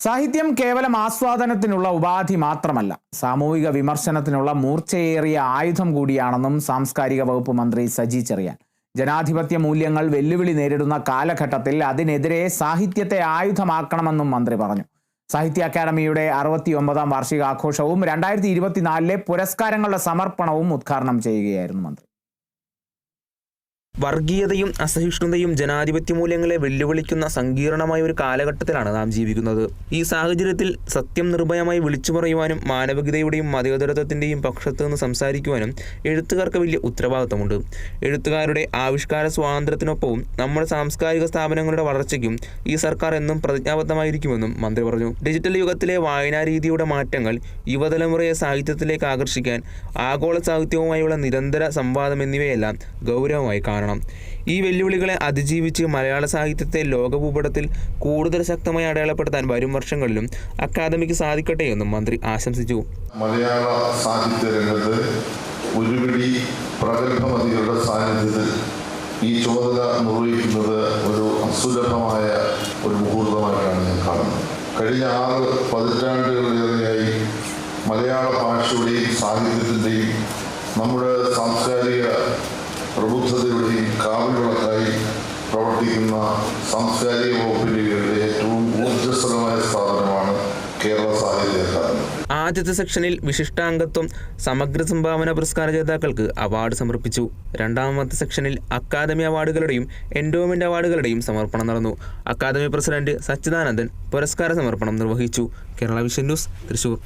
സാഹിത്യം കേവലം ആസ്വാദനത്തിനുള്ള ഉപാധി മാത്രമല്ല സാമൂഹിക വിമർശനത്തിനുള്ള മൂർച്ചയേറിയ ആയുധം കൂടിയാണെന്നും സാംസ്കാരിക വകുപ്പ് മന്ത്രി സജി ചെറിയാൻ. ജനാധിപത്യ മൂല്യങ്ങൾ വെല്ലുവിളി നേരിടുന്ന കാലഘട്ടത്തിൽ അതിനെതിരെ സാഹിത്യത്തെ ആയുധമാക്കണമെന്നും മന്ത്രി പറഞ്ഞു. സാഹിത്യ അക്കാദമിയുടെ അറുപത്തിയൊമ്പതാം വാർഷികാഘോഷവും രണ്ടായിരത്തി ഇരുപത്തിനാലിലെ പുരസ്കാരങ്ങളുടെ സമർപ്പണവും ഉദ്ഘാടനം ചെയ്യുകയായിരുന്നു മന്ത്രി. വർഗീയതയും അസഹിഷ്ണുതയും ജനാധിപത്യ മൂല്യങ്ങളെ വെല്ലുവിളിക്കുന്ന സങ്കീർണമായ ഒരു കാലഘട്ടത്തിലാണ് നാം ജീവിക്കുന്നത്. ഈ സാഹചര്യത്തിൽ സത്യം നിർഭയമായി വിളിച്ചു പറയുവാനും മാനവികതയുടെയും മതേതരത്വത്തിന്റെയും പക്ഷത്ത് നിന്ന് സംസാരിക്കുവാനും എഴുത്തുകാർക്ക് വലിയ ഉത്തരവാദിത്തമുണ്ട്. എഴുത്തുകാരുടെ ആവിഷ്കാര സ്വാതന്ത്ര്യത്തിനൊപ്പവും നമ്മുടെ സാംസ്കാരിക സ്ഥാപനങ്ങളുടെ വളർച്ചയ്ക്കും ഈ സർക്കാർ എന്നും പ്രതിജ്ഞാബദ്ധമായിരിക്കുമെന്നും മന്ത്രി പറഞ്ഞു. ഡിജിറ്റൽ യുഗത്തിലെ വായനാ രീതിയുടെ മാറ്റങ്ങൾ യുവതലമുറയെ സാഹിത്യത്തിലേക്ക് ആകർഷിക്കാൻ ആഗോള സാഹിത്യവുമായുള്ള നിരന്തര സംവാദം എന്നിവയെല്ലാം ഗൗരവമായി കാണണം. ഈ വെല്ലുവിളികളെ അതിജീവിച്ച് മലയാള സാഹിത്യത്തെ ലോകഭൂപടത്തിൽ കൂടുതൽ ശക്തമായി അടയാളപ്പെടുത്താൻ വരും വർഷങ്ങളിലും അക്കാദമിക്ക് സാധിക്കട്ടെ എന്നും മന്ത്രി ആശംസിച്ചു. മലയാള സാഹിത്യ രംഗത്ത് ഒരുപിടി പ്രഗത്ഭമതികളുടെ സാന്നിധ്യത്തിൽ ഈ ചുമതല നിർവഹിക്കുന്നത് ഒരു അസുലഭമായ ഒരു മുഹൂർത്തമായിട്ടാണ് ഞാൻ കാണുന്നത്. കഴിഞ്ഞ ആറ് പതിറ്റാണ്ടുകളിലേറെയായി മലയാള ഭാഷയുടെയും സാഹിത്യത്തിന്റെയും നമ്മുടെ സാംസ്കാരിക പ്രബുദ്ധതയുടെയും കാവലുകളായി പ്രവർത്തിക്കുന്ന സാംസ്കാരിക വകുപ്പിന്റെ ഏറ്റവും ഊർജസ്വലമായ സ്ഥാപനമാണ് കേരള സാഹിത്യ അക്കാദമി. ആദ്യത്തെ സെക്ഷനിൽ വിശിഷ്ടാംഗത്വം സമഗ്ര സംഭാവന പുരസ്കാര ജേതാക്കൾക്ക് അവാർഡ് സമർപ്പിച്ചു. രണ്ടാമത്തെ സെക്ഷനിൽ അക്കാദമി അവാർഡുകളുടെയും എൻഡോമെന്റ് അവാർഡുകളുടെയും സമർപ്പണം നടന്നു. അക്കാദമി പ്രസിഡന്റ് സച്ചിദാനന്ദൻ പുരസ്കാര സമർപ്പണം നിർവഹിച്ചു. Kerala vision news Thrissur.